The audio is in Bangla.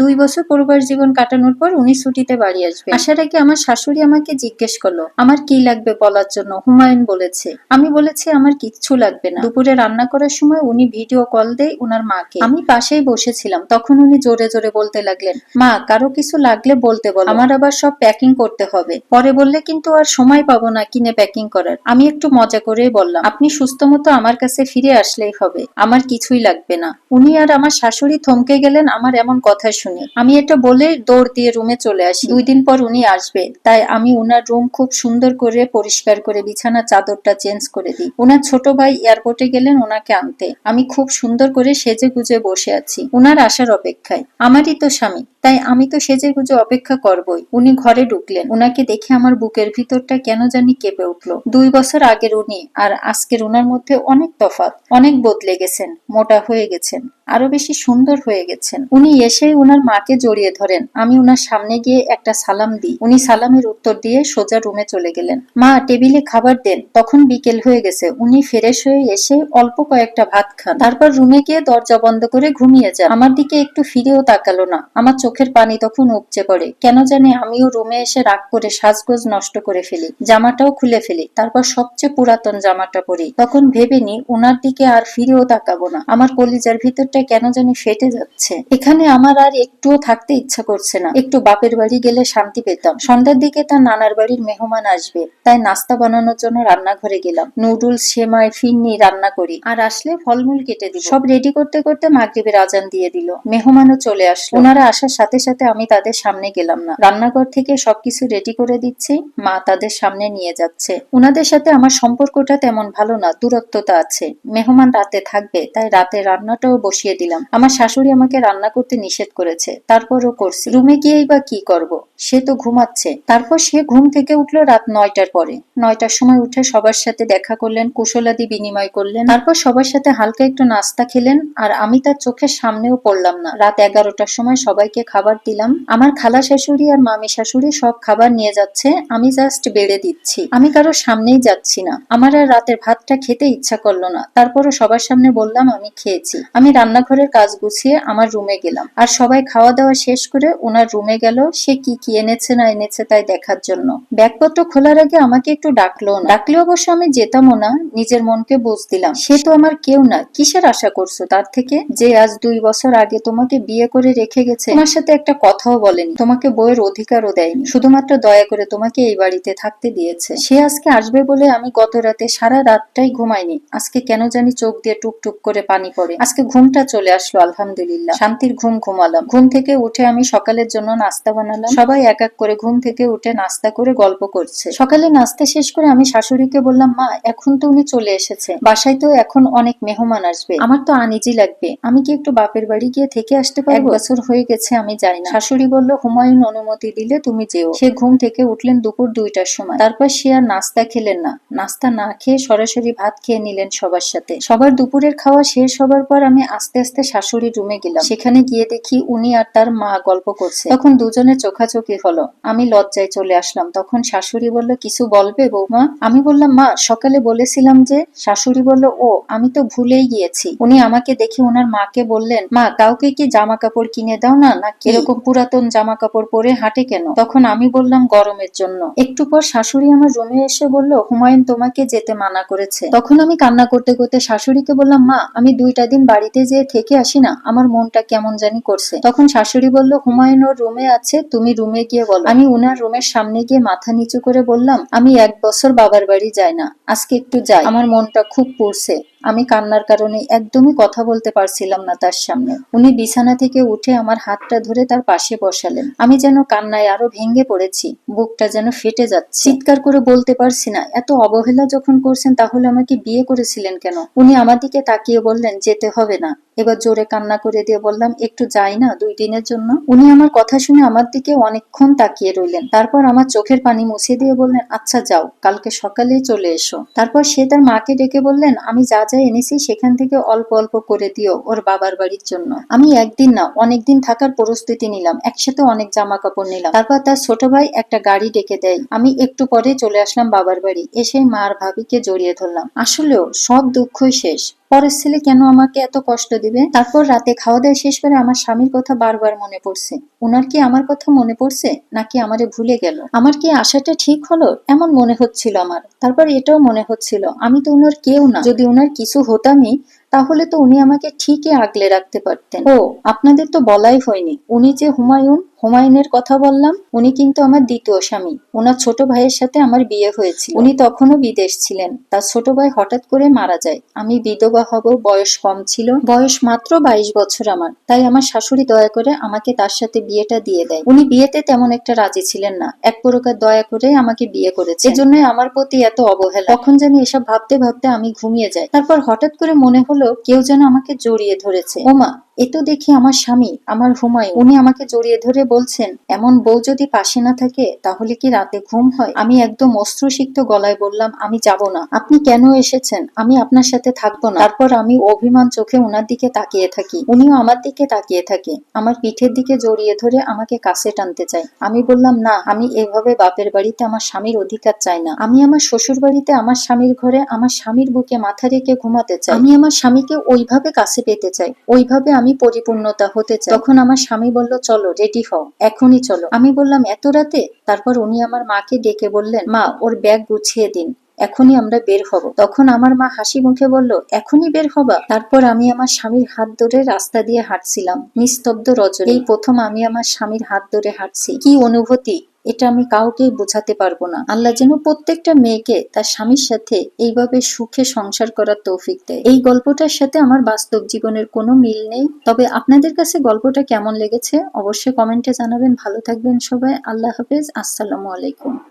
দুই বছর পরিবার জীবন কাটানোর পর উনি ছুটিতে বাড়ি আসবে আসার আগে আমার শাশুড়ি আমাকে জিজ্ঞেস করল, আমার কি লাগবে বলার জন্য? হুমায়ুন বলেছে, আমি বলেছি আমার কিচ্ছু লাগবে না। দুপুরে রান্না করার সময় উনি ভিডিও কল দেয় উনার মাকে। আমি পাশেই বসেছিলাম, তখন উনি জোরে জোরে বলতে লাগলেন, মা, কারও কিছু লাগলে বলতে বলো। আমার আবার সব প্যাকিং করতে হবে। পরে বললে কিন্তু আর সময় পাবো না কিনে প্যাকিং করার। আমি একটু মজা করেই বললাম, আপনি সুস্থ মতো আমার কাছে ফিরে আসলেই হবে। আমার কিছুই লাগবে না। উনি আর আমার শাশুড়ি থমকে গেলেন আমার এমন কথা শুনে। আমি এটা বলে দৌড় দিয়ে রুমে চলে আসি। দুই দিন পর উনি আসবে। তাই আমি উনার রুম খুব সুন্দর করে পরিষ্কার করে বিছানা চাদরটা চেঞ্জ করে দিই। উনার ছোট ভাই এয়ারপোর্টে গেলেন ওনাকে আনতে। আমি খুব সুন্দর করে সেজে গুজে বসে আছি। উনার আসার অপেক্ষায়। আমারই তো স্বামী। তাই আমি তো সেজে গুজে অপেক্ষা করবই। উনি ঘরে ঢুকলেন। উনাকে দেখে আমার বুকের ভিতরটা কেন জানি কেঁপে উঠল। দুই বছর আগের উনি আর আজকের উনার মধ্যে অনেক তফাত অনেক বদলে গেছেন। মোটা হয়ে গেছেন। আরও বেশি সুন্দর হয়ে গেছেন। উনি এসেই উনার মাকে জড়িয়ে ধরেন। আমি উনার সামনে গিয়ে একটা সালাম দিই। উনি সালামের উত্তর দিয়ে সোজা রুমে চলে গেলেন। মা, টেবিলে খাবার দেন। তখন বিকেল হয়ে গেছে। উনি ফ্রেশ হয়ে এসে অল্প কয়েকটা ভাত খান। তারপর রুমে গিয়ে দরজা বন্ধ করে ঘুমিয়ে যান। আমার দিকে একটু ফিরেও তাকালো না। আমার চোখের পানি তখন উপচে পড়ে। কেন জানি আমিও রুমে এসে রাগ করে সাজগোজ নষ্ট করে ফেলি। জামাটাও খুলে ফেলি। তারপর সবচেয়ে পুরাতন জামাটা পরি। তখন ভেবে নি উনার দিকে আর ফিরেও তাকাবো না। আমার কলিজার ভিতরটা কেন জানি ফেটে যাচ্ছে। এখানে আমার আর একটুও থাকতে ইচ্ছা করছে না। একটু বাপের বাড়ি গেলে শান্তি পেতাম। সন্ধ্যার দিকে তার নানার বাড়ির মেহমান আসবে। তাই নাস্তা বানানোর জন্য রান্নাঘরে গেলাম। নুডলস, সেমাই ফিন্নি রান্না করি। আর আসলে ফলমূল কেটে দিই সব রেডি করতে করতে মাগরিবের আজান দিয়ে দিল। মেহমানও চলে আসলো। ওনারা আসার সাথে সাথে আমি তাদের সামনে গেলাম না। রান্নাঘর থেকে সবকিছু রেডি করে দিচ্ছি। মা তাদের সামনে নিয়ে যাচ্ছে। ওনাদের সাথে আমার সম্পর্কটা তেমন ভালো না, দূরত্বতা আছে। মেহমান রাতে থাকবে, তাই রাতে রান্নাটাও বসিয়ে দিলাম। আমার শাশুড়ি আমাকে রান্না করতে নিষেধ করেছে। তারপরও করছি। রুমে গিয়েই বা কি করব? সে তো ঘুমাচ্ছে। তারপর সে ঘুম থেকে উঠল রাত নয়টার পরে। নয়টার সময় উঠে সবার সাথে দেখা করলেন, কুশলাদি বিনিময় করলেন। তারপর সবার সাথে হালকা একটু নাস্তা খেলেন আর আমি তার চোখের সামনেও পড়লাম না। রাত এগারোটার সময় সবাইকে খাবার দিলাম। আমার খালা শাশুড়ি আর মামি শাশুড়ি সব খাবার নিয়ে যাচ্ছে। আমি জাস্ট বেড়ে দিচ্ছি। আমি কারও সামনেই যাচ্ছি না। আমার আর রাতের ভাতটা খেতে ইচ্ছা করল না। তারপরও সবার সামনে বললাম, আমি খেয়েছি। আমি রান্নাঘরের কাজ গুছিয়ে আমার রুমে গেলাম। আর সবাই খাওয়া দাওয়া শেষ করে ওনার রুমে গেল। সে কি কি এনেছে না এনেছে তাই দেখার জন্য। ব্যাগপত্র খোলার আগে আমাকে একটু ডাকলো না। ডাকলে অবশ্য আমি যেতামও না, নিজের মনকে বুঝ দিলাম। সে তো আমার কেউ না, কিসের আশা করছ তার থেকে? যে আজ দুই বছর আগে তোমাকে বিয়ে করে রেখে গেছে, তোমার সাথে একটা কথাও বলেনি। তোমাকে বইয়ের অধিকারও দেয়নি। শুধুমাত্র দয়া করে তোমাকে এই বাড়িতে থাকতে দিয়েছে। সে আজকে আসবে বলে আমি গত রাতে সারা রাতটাই ঘুমাইনি। আজকে কেন জানি চোখ দিয়ে টুকটুক করে পানি পড়ে। আজকে ঘুমটা চলে আসলো, আলহামদুলিল্লাহ। শান্তির ঘুম ঘুমালাম। ঘুম থেকে উঠে আমি সকালের জন্য নাস্তা বানালাম। সবাই এক এক করে ঘুম থেকে উঠে নাস্তা করে গল্প করছে। সকালে নাস্তা শেষ করে আমি শাশুড়িকে বললাম, মা, এখন তো উনি চলে এসেছে। বাসায় তো এখন অনেক মেহমান আসবে। আমার তো আনিজি লাগবে। আমি কি একটু বাপের বাড়ি গিয়ে থেকে আসতে পারব? বছর হয়ে গেছে, আমি যাই না। শাশুড়ি বলল, হুমায়ুন অনুমতি দিলে তুমি যেও। সে ঘুম থেকে উঠলেন দুপুর দুইটার সময়। তারপর সে আর নাস্তা খেলেন না। নাস্তা না খেয়ে সরাসরি ভাত খেয়ে নিলেন সবার সাথে। সবার দুপুরের খাওয়া শেষ হবার পর আমি আস্তে আস্তে শাশুড়ি রুমে গেলাম। সেখানে গিয়ে দেখি উনি আর তার মা গল্প করছে। তখন দুজনে চোখাচোখি হলো। আমি লজ্জায় চলে আসলাম। তখন শাশুড়ি বলল, কিছু বলবে বৌমা? আমি বললাম, মা, সকালে বলেছিলাম যে শাশুড়ি বলল, ও, আমি তো ভুলেই গিয়েছি। উনি আমাকে দেখে ওনার মাকে বললেন, মা, কাউকে কি জামা কাপড় কিনে দাও না না এরকম পুরাতন জামা কাপড় পরে হাঁটে কেন? তখন আমি বললাম, গরমের জন্য। একটু পর শাশুড়ি আমার রুমে এসে বলল, হুমায়ুন তোমাকে যেতে মানা করেছে। তখন আমি কান্না করতে করতে শাশুড়িকে বললাম, মা, আমি দুইটা দিন বাড়িতে যেয়ে থেকে আসি না। আমার মনটা কেমন জানি করছে। তখন শাশুড়ি বলল, হুমায়ুন ওর রুমে আছে, তুমি রুমে গিয়ে বলো। আমি উনার রুমের সামনে গিয়ে মাথা নিচু করে বললাম, আমি এক বছর বাবার বাড়ি যাই না, আজকে একটু যাই। আমার মনটা খুব পড়ছে। আমি কান্নার কারণে একদমই কথা বলতে পারছিলাম না তার সামনে। উনি বিছানা থেকে উঠে আমার হাতটা ধরে তার পাশে বসালেন। আমি যেন কান্নায় আরও ভেঙে পড়েছি, বুকটা যেন ফেটে যাচ্ছে। চিৎকার করে বলতে পারছি না, এত অবহেলা যখন করছেন তাহলে আমাকে বিয়ে করেছিলেন কেন? উনি আমার দিকে তাকিয়ে বললেন, যেতে হবে না। এবার জোরে কান্না করে দিয়ে বললাম, একটু যাই না দুই দিনের জন্য? উনি আমার কথা শুনে আমার দিকে অনেকক্ষণ তাকিয়ে রইলেন। তারপর আমার চোখের পানি মুছে দিয়ে বললেন আচ্ছা যাও, কালকে সকালে চলে এসো। তারপর সে তার মাকে ডেকে বললেন, আমি যা যা এনেছি, সেখান থেকে অল্প অল্প করে দিও ওর বাবার বাড়ির জন্য। আমি একদিন না, অনেকদিন থাকার প্রস্তুতি নিলাম, একসাথে অনেক জামা কাপড় নিলাম। তারপর তার ছোট ভাই একটা গাড়ি ডেকে দেয়। আমি একটু পরে চলে আসলাম বাবার বাড়ি। এসে মার ভাবিকে জড়িয়ে ধরলাম। আসলেও সব দুঃখই শেষ। পরের ছেলে কেন আমাকে এত কষ্ট দিবে? তারপর রাতে খাওয়া দাওয়া শেষ করে আমার স্বামীর কথা বারবার মনে পড়ছে। ওনার কি আমার কথা মনে পড়ছে, নাকি আমারে ভুলে গেল? আমার কি আশাটা ঠিক হলো? এমন মনে হচ্ছিল আমার। তারপর এটাও মনে হচ্ছিল, আমি তো ওনার কেউ না। যদি ওনার কিছু হতামই, তাহলে তো উনি আমাকে ঠিকই আগলে রাখতে পারতেন। ও, আপনাদের তো বলাই হয়নি। উনি যে হুমায়ুন হুমায়ুনের কথা বললাম, উনি কিন্তু আমার দ্বিতীয় স্বামী। ওনার ছোট ভাইয়ের সাথে আমার বিয়ে হয়েছিল। উনি তখনও বিদেশ ছিলেন। তার ছোট ভাই হঠাৎ করে মারা যায়। আমি বিধবা হব, বয়স কম ছিল, বয়স মাত্র বাইশ বছর আমার। তাই আমার শাশুড়ি দয়া করে আমাকে তার সাথে বিয়েটা দিয়ে দেয়। উনি বিয়েতে তেমন একটা রাজি ছিলেন না। এক প্রকার দয়া করে আমাকে বিয়ে করেছে। এজন্যই আমার প্রতি এত অবহেলা। তখন জানি এসব ভাবতে ভাবতে আমি ঘুমিয়ে যাই। তারপর হঠাৎ করে মনে হলো কেউ যেন আমাকে জড়িয়ে ধরেছে। ওমা, এ তো দেখি আমার স্বামী, আমার হুমায়ুন। উনি আমাকে জড়িয়ে ধরে বলছেন, এমন বউ যদি পাশে না থাকে, তাহলে কি রাতে ঘুম হয়? আমি একদম অস্ত্রসিক্ত গলায় বললাম, আমি যাব না। আপনি কেন এসেছেন? আমি আপনার সাথে থাকব না। তারপর আমি অভিমান চোখে ওনার দিকে তাকিয়ে থাকি। উনিও আমার দিকে তাকিয়ে থাকে। আমার পিঠের দিকে জড়িয়ে ধরে আমাকে কাছে টানতে চায়। আমি বললাম, না, আমি এভাবে বাপের বাড়িতে আমার স্বামীর অধিকার চাই না। আমি আমার শ্বশুর বাড়িতে আমার স্বামীর ঘরে আমার স্বামীর বুকে মাথা রেখে ঘুমাতে চাই। আমি আমার স্বামীকে ওইভাবে কাছে পেতে চাই। ওইভাবে আমি পরিপূর্ণতা হতে চাই। তখন আমার স্বামী বলল, চলো রেডি হও। এখনই চলো। আমি বললাম, এত রাতে? তারপর উনি আমার মাকে ডেকে বললেন, মা, ওর ব্যাগ গুছিয়ে দিন। এখনই আমরা বের হব। তখন আমার মা হাসি মুখে বলল, এখনই বের হবা। তারপর আমি আমার স্বামীর হাত ধরে রাস্তা দিয়ে হাঁটছিলাম। নিস্তব্ধ রজনী। এই প্রথম আমি আমার স্বামীর হাত ধরে হাঁটছি। কি অনুভূতি? এটা আমি কাউকে বোঝাতে পারব না। আল্লাহ যেন প্রত্যেকটা মেয়েকে তার স্বামীর সাথে এইভাবে সুখে সংসার করার তৌফিক দেয়। এই গল্পটার সাথে আমার বাস্তব জীবনের কোনো মিল নেই। তবে আপনাদের কাছে গল্পটা কেমন লেগেছে? অবশ্যই কমেন্টে জানাবেন। ভালো থাকবেন সবাই। আল্লাহ হাফেজ। আসসালামু আলাইকুম।